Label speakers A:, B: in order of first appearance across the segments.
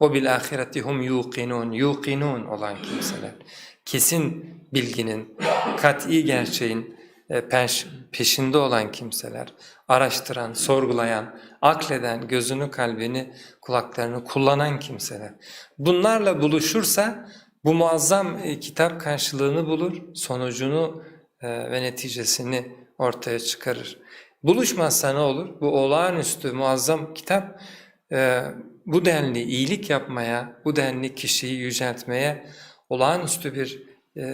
A: o bil ahireti hum yuqinun yuqinun olan kimseler. Kesin bilginin, kat'i gerçeğin e, peş- peşinde olan kimseler, araştıran, sorgulayan, akleden, gözünü, kalbini, kulaklarını kullanan kimseler. Bunlarla buluşursa bu muazzam e, kitap karşılığını bulur, sonucunu e, ve neticesini ortaya çıkarır. Buluşmazsa ne olur? Bu olağanüstü muazzam kitap e, bu denli iyilik yapmaya, bu denli kişiyi yüceltmeye, olağanüstü bir e,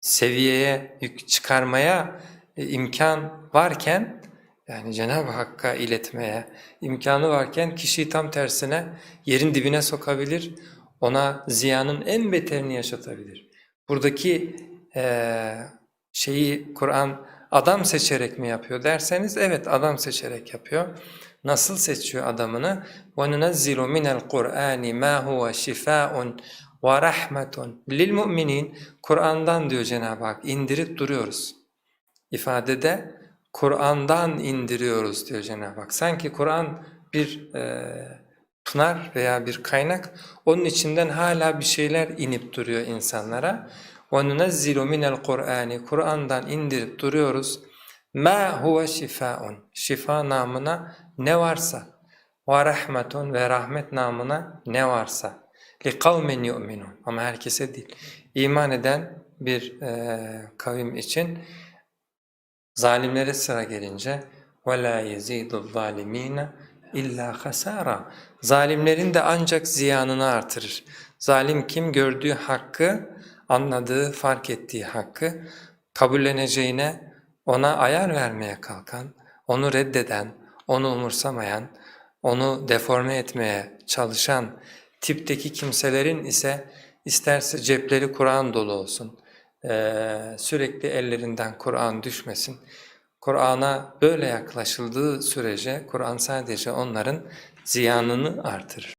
A: seviyeye çıkarmaya e, imkan varken yani Cenab-ı Hakk'a iletmeye imkanı varken kişiyi tam tersine yerin dibine sokabilir, ona ziyanın en beterini yaşatabilir. Buradaki e, şeyi Kur'an adam seçerek mi yapıyor derseniz evet adam seçerek yapıyor. Nasıl seçiyor adamını? وَنُنَزِّلُ مِنَ الْقُرْآنِ مَا هُوَ شِفَاءٌ وَرَحْمَةٌ لِلْمُؤْمِنِينَ Kur'an'dan diyor Cenab-ı Hak indirip duruyoruz. İfadede Kur'an'dan indiriyoruz diyor Cenab-ı Hak. Sanki Kur'an bir e, pınar veya bir kaynak onun içinden hala bir şeyler inip duruyor insanlara. وَنُنَزِّلُ مِنَ الْقُرْآنِ Kur'an'dan indirip duruyoruz. مَا هُوَ شِفَاءٌ Şifa namına ne varsa. وَرَحْمَةٌ ve rahmet namına ne varsa. لِقَوْمٍ يُؤْمِنُونَ Ama herkese değil. İman eden bir e, kavim için zalimlere sıra gelince وَلَا يَزِيدُ الظَّالِم۪ينَ illa hasara. Zalimlerin de ancak ziyanını artırır. Zalim kim gördüğü hakkı, anladığı, fark ettiği hakkı kabulleneceğine ona ayar vermeye kalkan, onu reddeden, onu umursamayan, onu deforme etmeye çalışan tipteki kimselerin ise isterse cepleri Kur'an dolu olsun, sürekli ellerinden Kur'an düşmesin. Kur'an'a böyle yaklaşıldığı sürece Kur'an sadece onların ziyanını artırır.